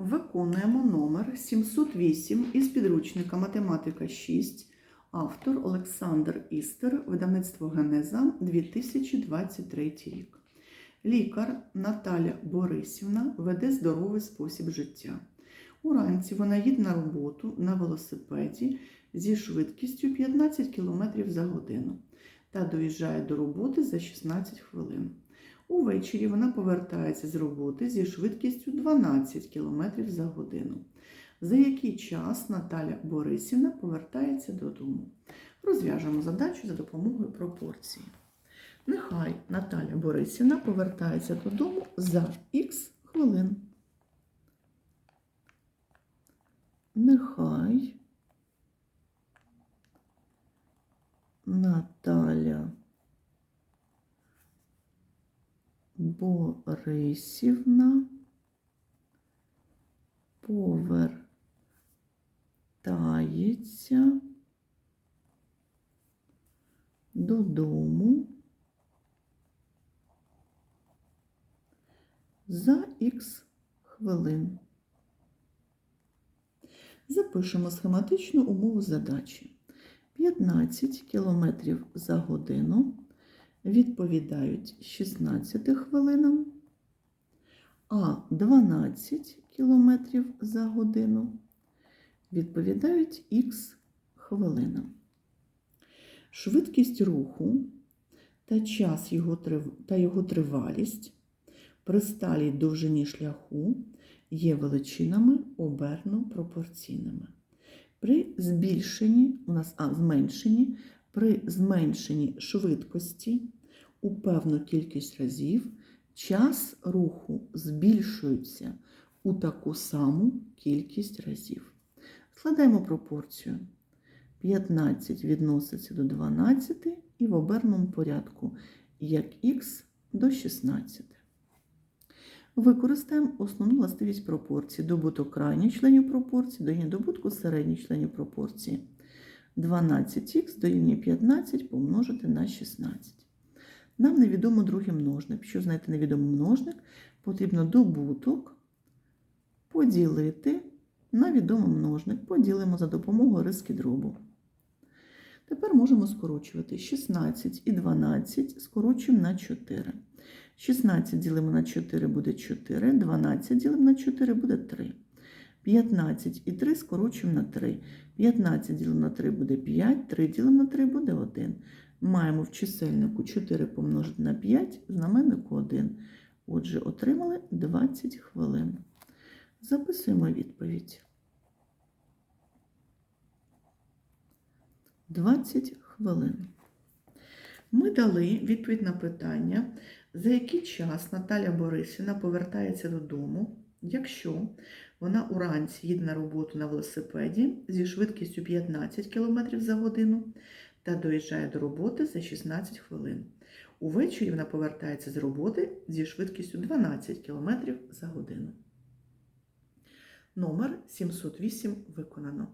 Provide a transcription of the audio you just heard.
Виконуємо номер 708 із підручника Математика 6, автор Олександр Істер, видавництво Генеза 2023 рік. Лікар Наталя Борисівна веде здоровий спосіб життя. Уранці вона їде на роботу на велосипеді зі швидкістю 15 км за годину та доїжджає до роботи за 16 хвилин. Увечері вона повертається з роботи зі швидкістю 12 км за годину. За який час Наталя Борисівна повертається додому? Розв'яжемо задачу за допомогою пропорції. Нехай Наталя Борисівна повертається додому за х хвилин. Нехай Наталя Борисівна повертається додому за х хвилин. Запишемо схематичну умову задачі. 15 км за годину відповідають 16 хвилинам, а 12 км за годину відповідають х хвилинам. Швидкість руху та час його, та його тривалість при сталій довжині шляху є величинами оберно пропорційними. При збільшенні, у нас а, зменшенні, при зменшенні швидкості у певну кількість разів час руху збільшується у таку саму кількість разів. Складаємо пропорцію. 15 відноситься до 12 і в оберному порядку, як х до 16. Використаємо основну властивість пропорції. Добуток крайніх членів пропорції дорівнює добутку середніх членів пропорції. 12х дорівнює 15 помножити на 16. Нам невідомо другий множник. Щоб знайти невідомий множник, потрібно добуток поділити на відомий множник. Поділимо за допомогою риски дробу. Тепер можемо скорочувати 16 і 12 скорочуємо на 4. 16 ділимо на 4 буде 4, 12 ділимо на 4 буде 3. 15 і 3 скорочуємо на 3. 15 ділимо на 3 буде 5, 3 ділимо на 3 буде 1. Маємо в чисельнику 4 помножити на 5, в знаменнику 1. Отже, отримали 20 хвилин. Записуємо відповідь. 20 хвилин. Ми дали відповідь на питання, за який час Наталя Борисівна повертається додому, якщо вона уранці їде на роботу на велосипеді зі швидкістю 15 км за годину та доїжджає до роботи за 16 хвилин. Увечері вона повертається з роботи зі швидкістю 12 км за годину. Номер 708 виконано.